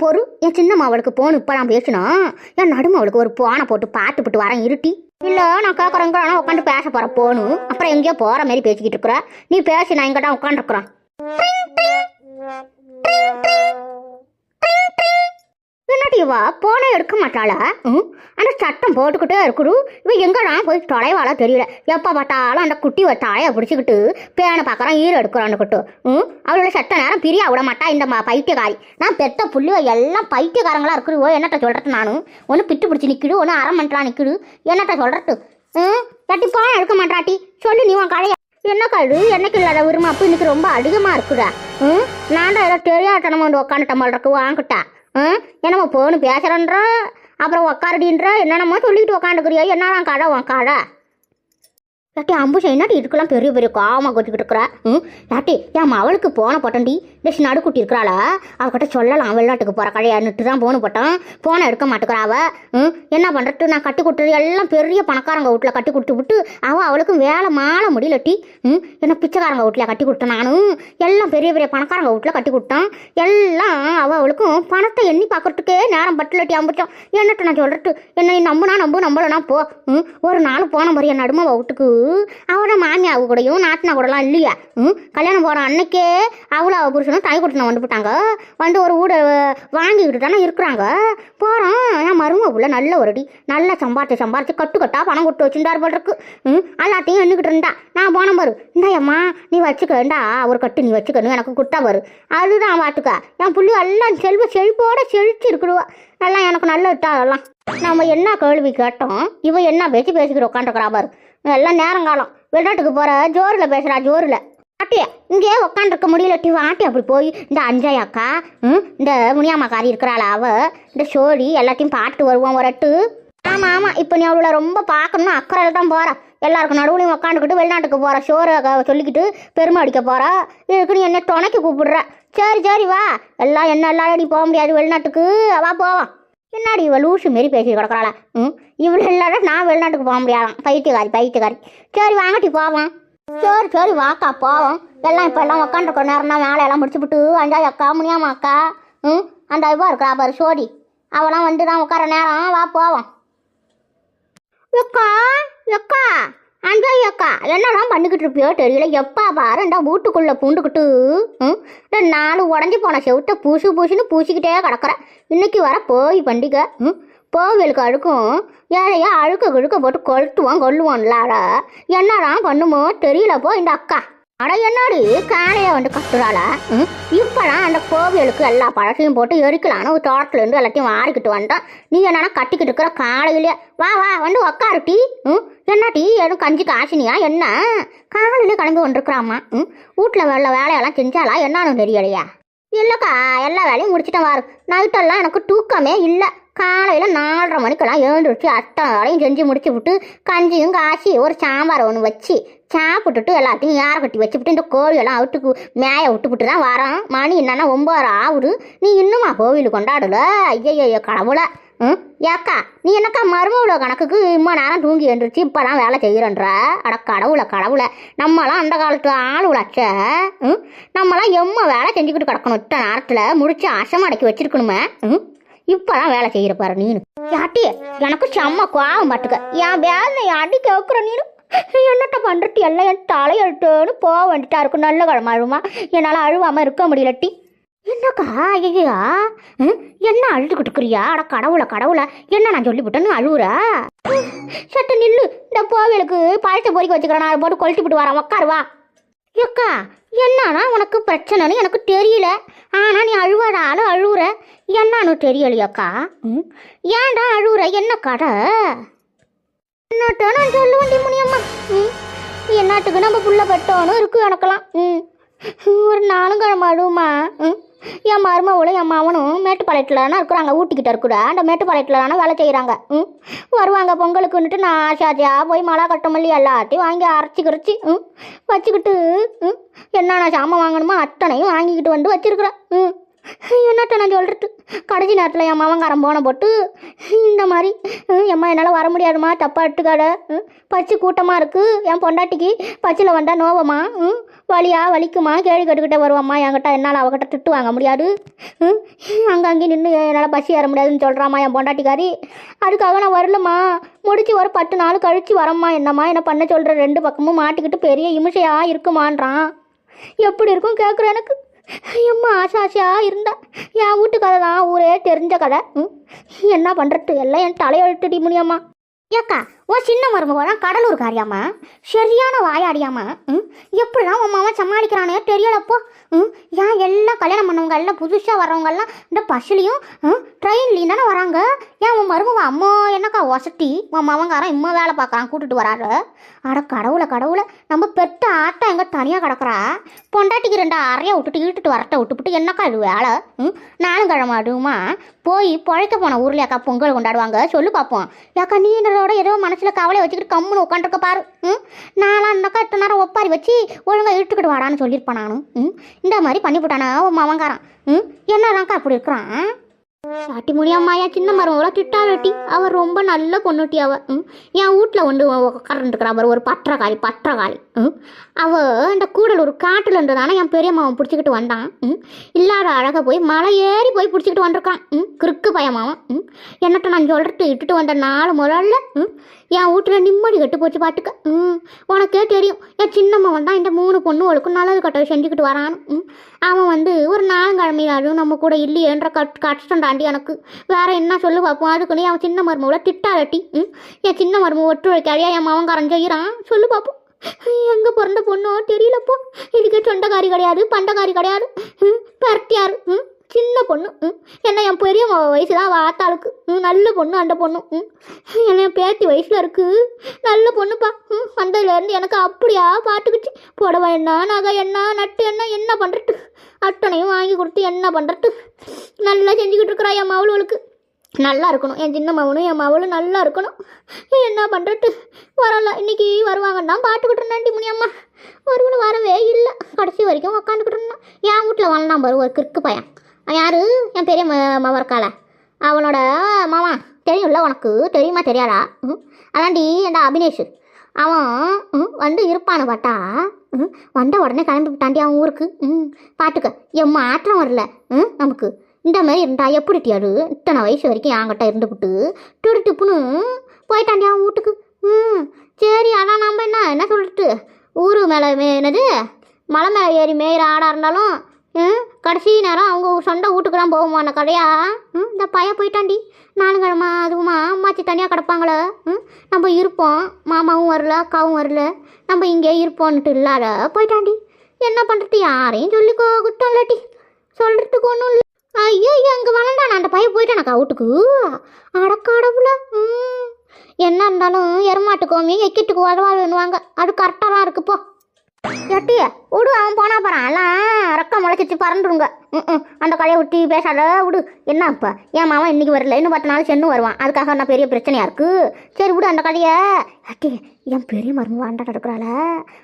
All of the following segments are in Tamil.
கொஞ்சம் பொறு என் சின்னம்மா அவளுக்கு போன் இப்போ நான் பேசினா? என் நடும அவளுக்கு ஒரு போனை போட்டு பாட்டு போட்டு வரேன் இருட்டி. இல்லை நான் கேட்குறேங்க ஆனால் உட்காந்து பேச போகிற போனு. அப்புறம் எங்கேயோ போகிற மாதிரி பேசிக்கிட்டு இருக்கிற. நீ பேசி நான் இங்கே தான் உட்காந்துருக்குறேன் என்னடி இவா? போனை எடுக்க மாட்டாளா? அந்த சட்டம் போட்டுக்கிட்டே இருக்குடு. இவ எங்கடா போய் தொலைவாளா தெரியல. எப்போ பார்த்தாலும் அந்த குட்டி ஒரு தலையை பிடிச்சிக்கிட்டு பேனை பார்க்குறான் ஈர எடுக்கிறான்னு கிட்டு ம் அவளோட சட்ட நேரம் பிரியா விட மாட்டா இந்த மா பைத்தியக்காரி. நான் பெத்த புள்ளிவ எல்லாம் பைத்தியக்காரங்களா இருக்குது. ஓ என்னட்ட சொல்கிறது நானும் ஒன்று பிட்டு பிடிச்சி நிற்கிடு ஒன்று அரை மண்டலா நிற்கிடு என்னட்ட சொல்கிறது ம் கட்டி போன எடுக்க மாட்டாட்டி சொல்லு நீ உன் கதைய. என்ன கழுது என்னைக்கு இல்லாத விரும்பு இன்னைக்கு ரொம்ப அதிகமாக இருக்குடா. ம் நான் தான் ஏதோ தெரியாதனமா வந்து உட்காந்துட்ட மாதிரி இருக்கு வாங்கிட்டா ஆ என்னம்மா போன்னு பேசுகிறன்ற அப்புறம் உக்காரடின்ற என்னென்னமோ சொல்லிட்டு உக்காந்துக்கிறியா என்னடா கடை உன் கடை ஏட்டி அம்புஷன் என்னடி இதுக்கெல்லாம் பெரிய பெரிய காமா கொட்டிக்கிட்டு இருக்கிற? ம்? ஏட்டி என் அவளுக்கு போன போட்டேன்டி இந்த நடுக்குட்டி இருக்கிறாளா? அவகிட்ட சொல்லலாம் வெளிநாட்டுக்கு போகிற கடையான்னுட்டு தான் போன போட்டோம். போனை எடுக்க மாட்டேங்கிறா ம்? என்ன பண்ணுறது நான் கட்டி கொடுத்தது எல்லாம் பெரிய பணக்காரங்க வீட்டில் கட்டி கொடுத்து விட்டு அவள் அவளுக்கும் வேலை மாலை முடியலட்டி ம்? என்ன பிச்சைக்காரங்க வீட்டில் கட்டி கொடுத்தேன் நானும் எல்லாம் பெரிய பெரிய பணக்காரங்க வீட்டில் கட்டி கொடுத்தான். எல்லாம் அவள் அவளுக்கும் பணத்தை எண்ணி பார்க்கறதுக்கே நேரம் பட்டலட்டி அம்பிச்சோம். என்னட்டு நான் சொல்கிறது என்ன நம்புனா நம்பு நம்பலனா போ. ம்? ஒரு நாள் போன மாதிரி என் நடுமா வீட்டுக்கு. அவளோட மாமியாவு கூடயும் நாட்டினா கூடலாம் இல்லையா? ம்? கல்யாணம் போகிற அன்னைக்கே அவளும் அவள் தான் தாய் கொடுத்து வந்து போட்டாங்க வந்து ஒரு ஊட வாங்கிக்கிட்டு தானே இருக்கிறாங்க. போகிறோம் என் மருமக புள்ள நல்ல ஒருடி. நல்லா சம்பாரிச்சு சம்பாரிச்சு கட்டு கட்டா பணம் கொடுத்து வச்சுருந்தார் போல் இருக்கு. ம்? எல்லாத்தையும் எண்ணிக்கிட்டு இருந்தா. நான் போன பாரு. இந்தாயம்மா நீ வச்சுக்கண்டா ஒரு கட்டு நீ வச்சுக்கணும் எனக்கு குட்டா பாரு. அதுதான் பார்த்துக்க என் புள்ளி எல்லாம் செல்வ செழிப்போட செழிச்சு இருக்குடுவா. எல்லாம் எனக்கு நல்ல விட்டா அதெல்லாம். நம்ம என்ன கேள்வி கேட்டோம்? இவ என்ன பேச்சு பேசிக்கிட்டு உட்காந்துருக்கிறா பாரு. எல்லாம் நேரங்காலம். வெளிநாட்டுக்கு போகிற ஜோரில் பேசுகிறா ஜோரில். ஆட்டியா இங்கே உட்காந்துருக்க முடியல டி ஆட்டி அப்படி போய் இந்த அஞ்சய் அக்கா ம் இந்த முனியாமாக்காரி இருக்கிறாள் அவ இந்த ஷோடி எல்லாத்தையும் பார்த்துட்டு வருவோம் வரட்டு. ஆமாம் ஆமாம் இப்போ நீ அவளை ரொம்ப பார்க்கணும்னு அக்கறையில் தான் போகிறா எல்லாருக்கும் நடுவுலையும் உட்காந்துக்கிட்டு வெளிநாட்டுக்கு போகிற ஷோரை சொல்லிக்கிட்டு பெருமை அடிக்க போகிறா இதுக்கு நீ என்ன துணைக்கு கூப்பிடுற. சரி சரி வா. எல்லாம் என்ன எல்லாரும் நீ போக முடியாது வெளிநாட்டுக்கு. வா போவோம் என்னடி இவள் லூசு மாரி பேசி கிடக்குறாளா? ம் இவ்வளோ எல்லாரும் நான் வெளிநாட்டுக்கு போக முடியாதான். பைத்தியக்காரி பைத்தியக்காரி. சரி வாங்கட்டி போவோம். சரி சரி வாக்கா போவோம். எல்லாம் இப்போ எல்லாம் நேரம்னா நேரம் தான் வேலையெல்லாம் முடிச்சுப்புட்டு அஞ்சாவது அக்கா முனியாமா அக்கா ம் அந்த இவா இருக்கிறா பாரு சோடி அவெல்லாம் வந்து தான் உட்கார நேரம். வா போவோம். அக்கா அக்கா அஞ்சாயி அக்கா என்னெல்லாம் பண்ணிக்கிட்டு இருப்பியோ தெரியல. எப்பா பாரு இந்த வீட்டுக்குள்ளே பூண்டுக்கிட்டு ம் இந்த நாலு உடஞ்சி போன செவுத்த பூசு பூசுன்னு பூசிக்கிட்டே கிடக்குறேன் இன்னைக்கு வர போய் பண்டிகை ம் கோவிலுக்கு அழுக்கும். ஏழையா அழுக்க கிழுக்க போட்டு கொளுத்துவோம் கொல்லுவோம்லாட என்னதான் பண்ணுமோ தெரியல இந்த அக்கா. அட என்னடி காலையை வந்து கட்டுறாளா ம்? இப்போலாம் அந்த கோவிலுக்கு எல்லா பழசையும் போட்டு எரிக்கலான்னு ஒரு தோட்டத்துல இருந்து எல்லாத்தையும் வாரிக்கிட்டு வந்தோம் நீ என்னன்னா கட்டிக்கிட்டு இருக்கிற காலையிலே? வா வா வந்து உக்காரு டீ. ம்? என்ன டீ? எதுவும் கஞ்சி காசினியா? என்ன? காலையிலே கிளம்பி கொண்டிருக்கிறாம்மா ம்? வீட்டில் வேலை வேலையெல்லாம் செஞ்சாலா என்னன்னு தெரியலையா? இல்லைக்கா எல்லா வேலையும் முடிச்சிட்டேன் வாரு. நைட்டெல்லாம் எனக்கு தூக்கமே இல்லை. காலையில் நாலரை மணிக்கெல்லாம் எழுந்துருச்சு அத்தனை வேலையும் செஞ்சு முடிச்சு விட்டு கஞ்சியும் காசி ஒரு சாம்பார் ஒன்று வச்சு சாப்பிட்டுட்டு எல்லாத்தையும் யாரை கட்டி வச்சுப்புட்டு இந்த கோழியெல்லாம் அவுட்டுக்கு மேய விட்டுவிட்டு தான் வரோம். மணி என்னன்னா ஒம்பது ஆகுது. நீ இன்னுமா கோவில் கொண்டாடல? ஐயோ கடவுளை. ம்? ஏக்கா நீ என்னக்கா மருமவுல கணக்குக்கு இம்மா நேரம் தூங்கி எழுந்துருச்சு இப்போலாம் வேலை செய்கிறன்ற அட கடவுளை கடவுளை. நம்மலாம் அந்த காலத்து ஆளுளாச்ச ம்? நம்மலாம் எம்மா வேலை செஞ்சுக்கிட்டு கிடக்கணும் இத்தனை நேரத்தில். முடிச்சு அசம் அடக்கி வச்சிருக்கணுமே ம்? இப்பதான் வேலை செய்கிற பாரு நீனு. யாட்டி எனக்கு செம்ம கோவம் பார்த்துக்க என் வேலை யாட்டி வைக்கிற நீனு. என்னட்ட பண்ணுறது எல்லாம் என் தலையெழுத்துன்னு போக வேண்டிட்டா இருக்கும் நல்ல கிழமை அழுமா என்னால் அழுவாமல் இருக்க முடியலட்டி என்னக்கா ஐயா ம், என்ன அழுதுகிட்டு இருக்கிறியா? அட கடவுளை கடவுளை. என்ன நான் சொல்லிவிட்டேன்னு அழுவுற? சட்டு நில்லு. இந்த கோவிலுக்கு பழத்தை பொறிக்க வச்சுக்கிறேன். நான் அதை போட்டு கொளுத்தி விட்டு வரேன் உக்காருவா ஏக்கா என்னன்னா உனக்கு பிரச்சனைன்னு எனக்கு தெரியல. ஆனால் நீ அழுவதால அழுவுற. என்னன்னு தெரியலையாக்கா? ம்? ஏன்டா அழுவுற? என்ன கடை என்னட்ட நான் சொல்ல முனியம்மா. ம்? என்னாட்டுக்கு நம்ம புள்ள பெட்டோன்னு இருக்கு எனக்கெல்லாம். ம்? ஒரு நாளும் கிழமை அழுவுமா? ம்? என் மருமவளும் என் மாமனும் மேட்டுப்பாளையத்தில் தானே இருக்கிறாங்க. ஊட்டிக்கிட்ட இருக்குட அந்த மேட்டுப்பாளையத்தில் தானே வேலை செய்கிறாங்க ம்? வருவாங்க பொங்கலுக்குன்னுட்டு நான் ஆசாதியாக போய் மழை கட்டமல்லி எல்லாத்தையும் வாங்கி அரைச்சி கரைச்சி ம்? வச்சுக்கிட்டு ம்? என்னென்ன சாமான் வாங்கணுமோ அத்தனையும் வாங்கிக்கிட்டு வந்து வச்சுருக்குறேன். ம்? என்னட்ட நான் சொல்கிறது கடைசி நேரத்தில் என் மாமங்காரன் போன போட்டு இந்த மாதிரி ஏம்மா எம்மா என்னால் வர முடியாதும்மா தப்பா எடுத்துக்காட ம், பச்சை கூட்டமாக இருக்குது என் பொண்டாட்டிக்கு பச்சில் வந்தால் நோவம்மா ம் வலியா வலிக்குமா கேள்வி கேட்டுக்கிட்டே வருவாம்மா என்கிட்ட என்னால் அவகிட்ட திட்டு வாங்க முடியாது ம் அங்கங்கே நின்று என்னால் பசி ஏற முடியாதுன்னு சொல்கிறாம்மா என் பொண்டாட்டிக்காரி. அதுக்காக நான் வரலம்மா முடிச்சு ஒரு பத்து நாள் கழித்து வரம்மா என்னம்மா என்ன பண்ண சொல்கிற ரெண்டு பக்கமும் மாட்டிக்கிட்டு பெரிய இமிஷையாக இருக்குமான்றான். எப்படி இருக்கும் கேட்குற எனக்கு? எம்மா ஆசை ஆசையாக இருந்தா? என் வீட்டு கதை தான் ஊரே தெரிஞ்ச கதை. ம்? என்ன பண்ணுறது எல்லாம் என் தலையெழுத்துடி முடியாம்மா ஏக்கா ஓ சின்ன மருமக தான் கடலூர் காரியாம்மா சரியான வாயாடியாமா ம்? எப்படிலாம் உன் மாமா சமாளிக்கிறானே தெரியலப்போ. ம்? ஏன் எல்லாம் கல்யாணம் பண்ணவங்க எல்லாம் புதுசாக வரவங்கெல்லாம் இந்த பஸ்லேயும் ம்? ட்ரெயின்லேயும் தானே வராங்க? ஏன் உன் மருமக அம்மா என்னக்கா ஒசட்டி உன் மாமங்காரன் இம்மா வேலை பார்க்குறான் கூட்டிட்டு வராரு. அட கடவுளை கடவுளை நம்ம பெத்த ஆட்டம் எங்கே தனியாக கிடக்குறா? பொண்டாட்டிக்கு ரெண்டு அறையை விட்டுட்டு இட்டுட்டு வரட்ட விட்டுப்புட்டு என்னக்கா இது வேலை? ம்? நானும் கிழமாடுமா போய் பழைக்க போன ஊர்ல அக்கா பொங்கல் கொண்டாடுவாங்க. சொல்லு பார்ப்போம் ஏக்கா நீன்றதோட ஏதோ மனசு மனசில் கவலை வச்சுக்கிட்டு கம்முன்னு உட்காந்துருக்க பாரு. ம்? நான்லாம் அந்தக்கா இத்தனை நேரம் ஒப்பாரி வச்சு ஒழுங்கா இழுத்துக்கிட்டு வாடான்னு சொல்லியிருப்பேன் நானும். ம்? இந்த மாதிரி பண்ணிவிட்டானா உன் மவங்காரன் ம்? என்னதான்க்கா அப்படி இருக்கிறான்? சாட்டி முடியாமாயா என் சின்ன அவ்வளோ திட்டாரட்டி அவர் ரொம்ப நல்ல பொண்ணுட்டி அவ. ம்? என் வீட்டில் வந்து உட்காந்துருக்கிறா அவர் ஒரு பற்றகாளி பற்றகாளி. ம்? அவ இந்த கூடல் ஒரு காட்டில் இருந்ததானே என் பெரிய மாவன் பிடிச்சிக்கிட்டு வந்தான். ம்? இல்லாத அழகாக போய் மலை ஏறி போய் பிடிச்சிக்கிட்டு வந்திருக்கான். ம்? கிறுக்கு பயமாவன் ம்? என்னட்ட நான் சொல்கிறது இட்டுட்டு வந்த நாலு முதல்ல ம்? என் வீட்டில் நிம்மதி கட்டு போச்சு பாட்டுக்க. ம் உனக்கே தெரியும். என் சின்னம்மா தான் இந்த மூணு பொண்ணுகளுக்கும் நல்லது கட்ட செஞ்சுக்கிட்டு வரான் ம் அவன் வந்து ஒரு நாலங்கிழமையாலும் நம்ம கூட இல்லையேன்ற கட் கஷ்டம் தாண்டி எனக்கு. வேற என்ன சொல்லு பார்ப்போம் அதுக்குன்னு அவன் சின்ன மருமகளை திட்டாரட்டி ம் என் சின்ன மருமக ஒற்றுழைக்காரியா என் மவன்காரன் செய்கிறான் சொல்லு பார்ப்போம் எங்கே பிறந்த பொண்ணோ தெரியலப்போ. இதுக்கு சொந்தக்காரி கிடையாது பண்டக்காரி கிடையாது. ம் பரட்டியார். ம் சின்ன பொண்ணு ம். என்ன என் பெரிய வயசு தான் ஆத்தாளுக்கு ம் நல்ல பொண்ணு அந்த பொண்ணு ம். என்ன என் பேத்தி வயசில் இருக்குது நல்ல பொண்ணுப்பா ம். வந்ததுலேருந்து எனக்கு அப்படியா பாட்டுக்குச்சு. புடவை என்ன நகை என்ன நட்டு என்ன என்ன பண்ணுறது அட்டனையும் வாங்கி கொடுத்து என்ன பண்ணுறது நல்லா செஞ்சுக்கிட்டு இருக்கிறா என் மவளுக்கு. நல்லா இருக்கணும். என் சின்ன மகனும் என் மவளும் நல்லா இருக்கணும். என்ன பண்ணுறது வரல. இன்னைக்கு வருவாங்கன்னு தான் பாட்டுக்கிட்டு இருந்தாண்டி முனியம்மா. ஒருவனு வரவே இல்லை. கடைசி வரைக்கும் உக்காந்துக்கிட்டு இருந்தான். என் வீட்டில் வரலாம் பாரு ஒரு கிறுக்கு பையன். யார்? என் பெரிய மாமா மவ இருக்காள. அவனோட மாமா தெரியும்ல உனக்கு? தெரியுமா தெரியாதா? ம்? அதாண்டி அந்த அபினேஷ். அவன் ம், வந்து இருப்பானு பாட்டா ம் வந்த உடனே கிளம்பி விட்டாண்டி அவன் ஊருக்கு. ம் பார்த்துக்க என் மாற்றம் வரல. ம் நமக்கு. இந்த மாதிரி இருந்தா எப்படி டியாரு இத்தனை வயசு வரைக்கும் என்கிட்ட இருந்துவிட்டு துரு டிப்புன்னு போயிட்டாண்டி அவன் வீட்டுக்கு. ம் சரி அதான் நம்ம என்ன? என்ன சொல்லிட்டு? ஊரு மேலே மே என்னது? மலை மேலே ஏறி மேயிற ஆடாக இருந்தாலும் கடைசி நேரம் அவங்க சொந்த வீட்டுக்கு தான் போகுமா அந்த ம் இந்த பையன் போயிட்டாண்டி நானுங்கிழமா அதுவுமா அம்மாச்சி தனியாக கிடப்பாங்களே? ம் நம்ம இருப்போம். மாமாவும் வரல அக்காவும் வரல. நம்ம இங்கே இருப்போன்ட்டு இல்லாத போயிட்டாண்டி என்ன பண்ணுறது யாரையும் சொல்லிக்கோ குத்தம் இல்லாட்டி சொல்கிறதுக்கு ஒன்றும் இல்லை. ஐயோ அங்கே நான் அந்த பையன் போயிட்டானக்கா வீட்டுக்கு. அடக்காடவுல ம். என்ன இருந்தாலும் எருமாட்டு கோமி எக்கிட்டுக்கு உதவாதுன்னுவாங்க அது கரெக்டாக தான் இருக்குப்போ போ விடு அவன் போனா போறான் எல்லாம் ரக்கம் முளைச்சிச்சு பறந்துருங்க. ம் ம் அந்த கடையை விட்டு பேசாத விடு. என்ன இப்போ என் மாமா இன்னைக்கு வரல. இன்னும் பத்து நாள் சென்னு வருவான். அதுக்காக நான் பெரிய பிரச்சனையா இருக்கு? சரி விடு அந்த கடையை அட்டே என் பெரிய மருமக அண்டாட்ட இருக்கிறாள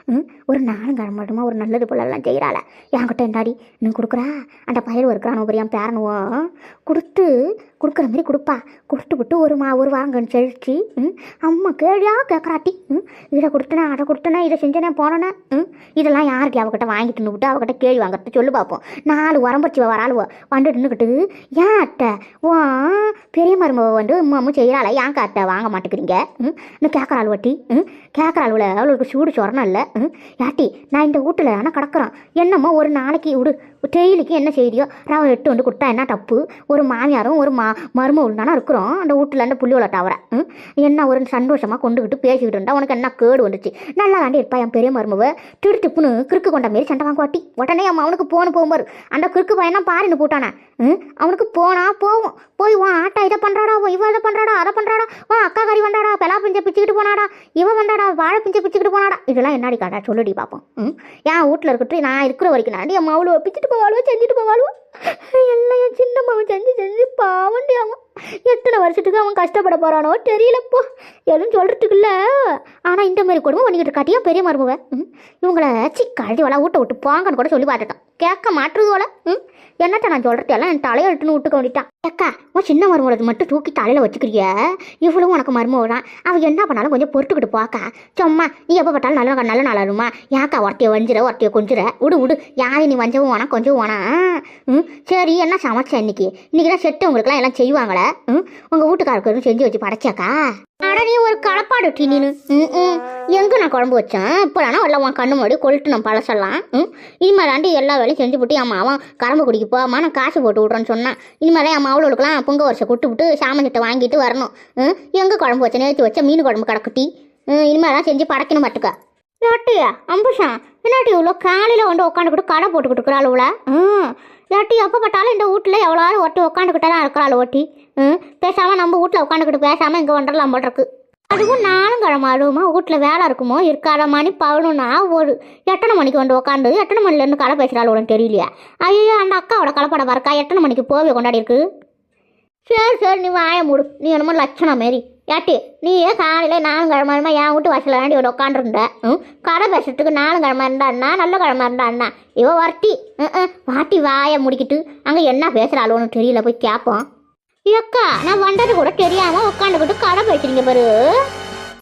ம்? ஒரு நாளும் கிழமட்டுமா ஒரு நல்லது போலலாம் செய்கிறாள என்கிட்ட என்னாடி நீ கொடுக்குறா? அந்த பயிர் இருக்கிறானோ பெரிய என் பேரனுவோம் கொடுத்து கொடுக்குற மாதிரி கொடுப்பா. கொடுத்து விட்டு ஒரு மா ஒரு வாங்கன்னு செழிச்சு ம்? அம்மா கேழியா கேட்குறாட்டி ம்? இதை கொடுத்தனே அதை கொடுத்தனே இதை செஞ்சனே போனேனே ம்? இதெல்லாம் யாருக்கு அவகிட்ட வாங்கிட்டு விட்டு அவகிட்ட கேள்வி வாங்குறது சொல்லு பார்ப்போம் நாலு உரம்பரிச்சி வராளுவோ. வந்து நின்றுக்கிட்டு ஏன் அத்தை? ஓ பெரிய மருமவ வந்து அம்மாவும் செய்கிறாள ஏன் அத்தை வாங்க மாட்டேங்கிறீங்க? ம் இன்னும் கேட்குறாள் வட்டி ம் கேட்குறாளுல அவளுக்கு சூடு சொரணம் இல்லை. ம் யாட்டி நான் இந்த வீட்டில் ஆனால் கிடக்குறோம். என்னம்மா ஒரு நாளைக்கு விடு. டெய்லிக்கு என்ன செய்தியோ ரவை எட்டு வந்து கொடுத்தா என்ன தப்பு? ஒரு மாமியாரும் ஒரு மா மருமகள் தானே இருக்கிறோம். அந்த வீட்டில் அந்த புள்ளி தவிர அவரை என்ன ஒரு சந்தோஷமாக கொண்டுக்கிட்டு பேசிக்கிட்டு இருந்தா உனக்கு என்ன கேடு வந்துச்சு? நல்லா தாண்டி இருப்பா என் பெரிய மருமவ. திடு திப்புன்னு கிறுக்கு கொண்ட மாரி சண்டை வாங்குவாட்டி. உடனே அவன் அவனுக்கு போன போகும்போது அந்த கிறுக்கு பையனா பாருன்னு போட்டானே. அவனுக்கு போனா போவோம். போய் உன் ஆட்டா இதை பண்ணுறாடா இவன் இதை பண்ணுறாடா அதை பண்ணுறாடா உன் அக்கா கறி வந்தாடா பெலா பிஞ்சை பிச்சுக்கிட்டு போனாடா இவன் வந்தாடா வாழை பிஞ்சை பிச்சுக்கிட்டு போனாடா. இதெல்லாம் என்னடி காடா சொல்லுடி பார்ப்போம் ம்? என் வீட்டில் இருக்கட்டும் நான் இருக்கிற வரைக்கும் நான் என் மாவுளுவை பிச்சுட்டு போவாளுவோ செஞ்சுட்டு போவாளுவோ? எல்லாம் என் சின்ன மாவு செஞ்சு செஞ்சு பாவண்டி அவன் எத்தனை வருஷத்துக்கு அவன் கஷ்டப்பட போறானோ தெரியலப்போ எதுவும் சொல்கிறதுக்குல்ல ஆனால் இந்த மாதிரி கொடுமை பண்ணிக்கிட்டு இருக்காட்டியா பெரிய மருமவ? ம்? இவங்கள சி கழுதி வள ஊட்ட விட்டு போங்கன்னு கூட சொல்லி பார்த்துட்டான். கேட்க மாட்டுறதோல ம்? என்னட்ட நான் சொல்கிறது எல்லாம் என் தலையை எடுத்துன்னு விட்டுக்க வேண்டிட்டான். அக்கா உன் சின்ன மருமகளை மட்டும் தூக்கி தலையில் வச்சுக்கிறிய? இவ்வளவு உனக்கு மருமகள் தான் அவ என்ன பண்ணாலும் கொஞ்சம் பொறுத்துக்கிட்டு போக்கா. சும்மா நீ எப்போ பார்த்தாலும் நல்ல நல்ல நாளாருமா யாக்கா ஒருத்தைய வஞ்சிர ஒருத்தைய கொஞ்சிற விடு விடு யாரையும் நீ வஞ்சவும் வேணாம் கொஞ்சம் வேணாம். ம்? சரி என்ன சமைச்ச இன்னைக்கு? இன்னைக்கு தான் செட்டு உங்களுக்குலாம் எல்லாம் செய்வாங்களே. உங்கள் வீட்டுக்காரருக்கு செஞ்சு வச்சு படைச்சாக்கா? அட நீ ஒரு களப்பாடு டீ நீனு ம் ம். எங்கே நான் குழம்பு வச்சேன்? இப்போலாம் எல்லாம் உன் கண்ணு முன்னாடி கொழுட்டு நான் பழசெல்லாம். ம்? இனிமேல் எல்லா வேலையும் செஞ்சு போட்டு அம்மா அவன் கரம்பு குடிக்க போமா நான் காசு போட்டு விட்றேன்னு சொன்னேன். இனிமேல் என் மாவளுக்கெல்லாம் பொங்க வருஷம் கொட்டு விட்டு சாமஞ்சிட்ட வாங்கிட்டு வரணும். ம்? எங்கே குழம்பு வச்ச நேற்று வச்ச மீன் குழம்பு கடக்குட்டி. ம் இனிமேலாம் செஞ்சு படைக்கணும் பார்த்துக்க ஏட்டியா அம்புஷா என்னாட்டி இவ்வளோ காலையில் வந்து உட்காந்துக்கிட்டு கடை போட்டுக்கிட்டு இருக்கிறாள் இவ்வளோ ம். எப்போ பார்த்தாலும் இந்த வீட்டில் எவ்வளோ ஒட்டி உட்காந்துக்கிட்டே தான் இருக்கிறாள் ஒட்டி ம் பேசாமல் நம்ம வீட்டில் உட்காந்துக்கிட்டு பேசாமல் இங்கே வந்துடலாம் போல் இருக்கு அதுவும் நானும் கிழமை அழுவுமா வீட்டில் வேலை இருக்குமோ இருக்காத மணி பவுனுன்னா ஒரு எத்தனை மணிக்கு வந்து உட்காந்து எத்தனை மணிலேருந்து கடை பேசுகிறாள் உடனே தெரியலையா. ஐயோ அந்த அக்காவோட கலப்பட பார்க்கா எத்தனை மணிக்கு போவே கொண்டாடி இருக்கு. சரி சரி நீ வாய மூடு. நீ என்னமோ லட்சணம் மாரி. ஏட்டி நீ ஏன் காலையில் நாலும் கிழமை என் வீட்டு வாசலில் வேண்டி ஒரு உட்காந்துருந்த. ம் கடை பேசுறதுக்கு நானும் கிழமை இருந்தா அண்ணா நல்ல கிழமை இருந்தா அண்ணா. இவ வரட்டி ம், வாட்டி வாயை முடிக்கிட்டு அங்கே என்ன பேசுகிறாளோன்னு தெரியல போய் கேட்போம் ஏக்கா நான் வந்தது கூட தெரியாமல் உட்காந்துக்கிட்டு கடை பேசுறீங்க பாரு.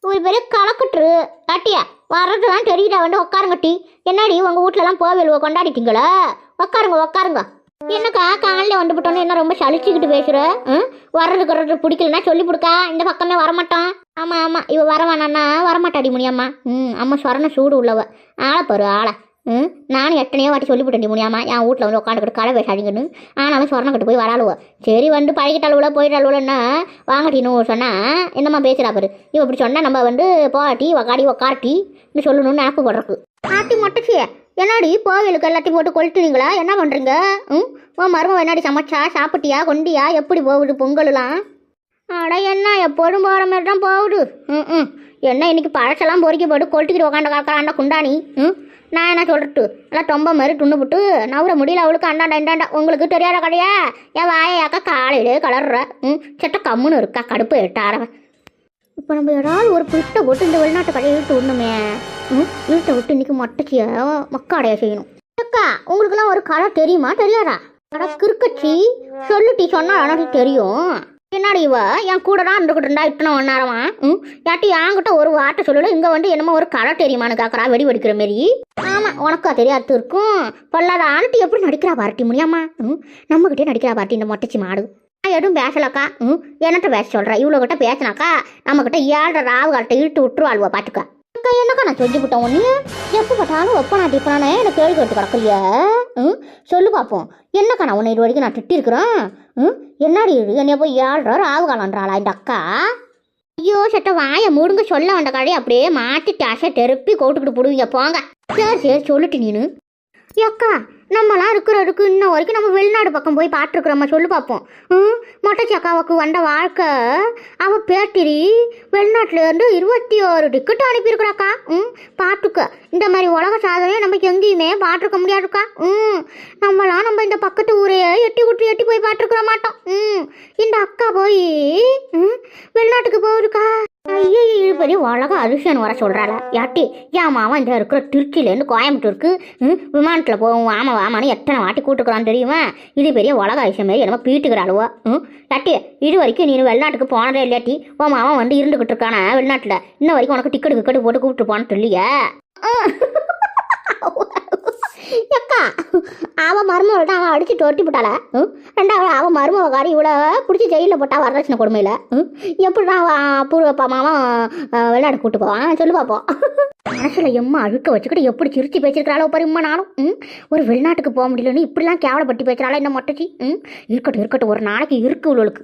ஒரு பெரிய கலக்கட்டுரு ஏட்டியா வர்றதுலாம் தெரியுதா வந்து உட்காருங்க டீ. என்னடி உங்கள் வீட்லலாம் போவேலுவ கொண்டாடிட்டீங்களா? உட்காருங்க உட்காருங்க. என்னக்கா காலையில் வந்து விட்டோன்னு என்ன ரொம்ப சலிச்சுக்கிட்டு பேசுற? ம்? வர்றது வர்றது பிடிக்கலன்னா சொல்லி கொடுக்கா இந்த பக்கமே வரமாட்டான். ஆமாம் ஆமாம் இவ வரவானா வரமாட்டாடி முடியாம்மா ம் அம்மா சொரண சூடு உள்ளவ. ஆளை பாரு ஆளை. ம் நானும் எத்தனையோ வாட்டி சொல்லிவிட்டேன் முடியாமா என் வீட்டில் வந்து உட்காந்துக்கிட்டு கடை பேசாதீங்கன்னு ஆனாலும் சொரணக்கிட்டு போய் வராளுவோ சரி வந்து பழகிட்டாளுவல போயிட்டாளுவலன்னா வாங்கட்டின்னு சொன்னால் என்னம்மா பேசுகிறா பாரு இவன் இப்படி சொன்னால் நம்ம வந்து போட்டி உக்காடி உக்காட்டி இன்னும் சொல்லணும்னு நினப்பு போடுறக்கு ஆட்டி மொட்டச்சி என்னடி கோவிலுக்கு எல்லாத்தையும் போட்டு கொளுத்துறீங்களா என்ன பண்ணுறீங்க ம் உன் மருமக என்னாடி சமைச்சா சாப்பிட்டியா கொண்டியா எப்படி போகுது பொங்கலுலாம் அட என்ன எப்போதும் போகிற மாதிரி தான் போகுது ம் ம் என்ன இன்னைக்கு பழசெல்லாம் பொறுக்கி போட்டு கொளுத்திக்கிட்டு உக்காண்ட காக்கறாண்டா குண்டாணி? ம்? நான் என்ன சொல்லிட்டு எல்லாம் தொம்ப மாதிரி துண்ணு போட்டு நவுற முடியல அவளுக்கு அண்டாண்டா இண்டாண்டா உங்களுக்கு தெரியாத கடையா என் வாயாக்கா காலையிலே கலர்ற. ம்? செட்ட கம்முன்னு இருக்கா கடுப்பு எட்டாரவன். இப்போ நம்ம ஏதாவது ஒரு பிட்டை போட்டு இந்த வெளிநாட்டு கடையை விட்டு விடணுமே. ம்? இழுத்த விட்டு இன்னைக்கு மொட்டைச்சிய மக்காடையை செய்யணும். அக்கா உங்களுக்குலாம் ஒரு கடை தெரியுமா? தெரியாதா? கடை கிருக்கச்சி சொல்லுட்டி சொன்னால் எனக்கு தெரியும். என்னடி இவ என் கூட தான் இருந்துக்கிட்டு இருந்தா இத்தனை ஒன் நேரமா? ம்? யாட்டி என்கிட்ட ஒரு வார்த்தை சொல்லல இங்கே வந்து என்னமோ ஒரு கலை தெரியுமான்னு கேட்குறா வெடி வெடிக்கிற மாரி. ஆமாம் உனக்கா தெரியாது இருக்கும். பொல்லாத ஆண்டி எப்படி நடிக்கிறா பார்ட்டி முடியாமா? ம்? நம்மகிட்டே நடிக்கிறா பார்ட்டி இந்த மொட்டைச்சி மாடு. நான் எதுவும் பேசலக்கா? ம்? என்னட்ட பேச சொல்கிறேன் இவ்வளோ கிட்ட பேசினாக்கா நம்மக்கிட்ட ஏழரை ராவு காலத்தை இழுத்து விட்டுருவாள்வா பார்த்துக்கா அக்கா என்னக்கா நான் சொல்லி விட்டேன் ஒன்று எப்போ பார்த்தாலும் ஒப்பனா டிப்பனானே எனக்கு கேள்வி கேட்டு கிடக்கலையே ம்? சொல்லு பார்ப்போம் என்னக்கா நான் உன்னை இது வரைக்கும் நான் திட்டிருக்கிறேன்? ம்? என்னடி இது? என்னைய போய் ஏழ்ற ராவு காலன்றாளா இந்த அக்கா? ஐயோ சட்ட வாயை மூடுங்க சொல்ல வந்த கடையை அப்படியே மாற்றி டேஷை தெருப்பி கோட்டுக்கிட்டு போடுவீங்க போங்க. சரி சரி சொல்லிட்டு நீனு. அக்கா நம்மலாம் இருக்கிறதுக்கு இன்ன வரைக்கும் நம்ம வெளிநாடு பக்கம் போய் பார்த்துருக்குறோம்மா சொல்லு பார்ப்போம் ம் மொட்டச்சி அக்காவுக்கு வந்த வாழ்க்கை அவள் பேட்டிரி வெளிநாட்டிலேருந்து இருபத்தி ஒரு டிக்கெட் அனுப்பியிருக்கிறாக்கா. ம் பார்த்துக்க. இந்த மாதிரி உலக சாதனையை நமக்கு எங்கேயுமே பார்த்துருக்க முடியாதுக்கா. ம் நம்மளாம் நம்ம இந்த பக்கத்து ஊரையே எட்டி விட்டு எட்டி போய் பார்த்துருக்குற மாட்டோம். ம் இந்த அக்கா போய் ம் வெளிநாட்டுக்கு போகுதுக்கா. ஐயோ இது உலக அதிசயம் வர சொல்கிறாள யாட்டி ஏன் மாமா இந்த இருக்கிற திருச்சியிலேருந்து கோயம்புத்தூருக்கு ம் விமானத்தில் போவோம் ஆமாம் வாமான்னு எத்தனை வாட்டி கூட்டுக்கிறான்னு தெரியுமா இது பெரிய உலக அதிசயம் மாதிரி எனக்கு பீட்டுக்கிறாளுவோ ம் யாட்டி இது வரைக்கும் நீ வெளிநாட்டுக்கு போனதே இல்லையாட்டி உன் மாமா வந்து இருந்துக்கிட்டு இருக்கானே வெளிநாட்டில் இன்ன வரைக்கும் உனக்கு டிக்கெட் விக்கெட் போட்டு கூப்பிட்டு போனது இல்லையா எக்கா அவன் மருமகள் தான் அவன் அடிச்சு தொட்டி போட்டாள? ம் ரெண்டாவது மருமக காரி இவ்வளோ பிடிச்சி ஜெயிலில் போட்டா வரதட்சணை கொடுமையில்? ம் எப்படி தான் அவன் பூர்வப்பா மாமா விளையாட கூட்டு போவான் சொல்லு பார்ப்போம் மனசில் எம்மா அழுக்க வச்சுக்கிட்டு எப்படி சிரிச்சு பேசிருக்கிறாளோ பாரு நானும். ம் ஒரு வெளிநாட்டுக்கு போக முடியலன்னு இப்படிலாம் கேவலப்பட்டு பேசுகிறாளா என்ன மொட்டச்சி? ம் இருக்கட்டும் இருக்கட்டும் ஒரு நாளைக்கு இருக்கு இவளுக்கு.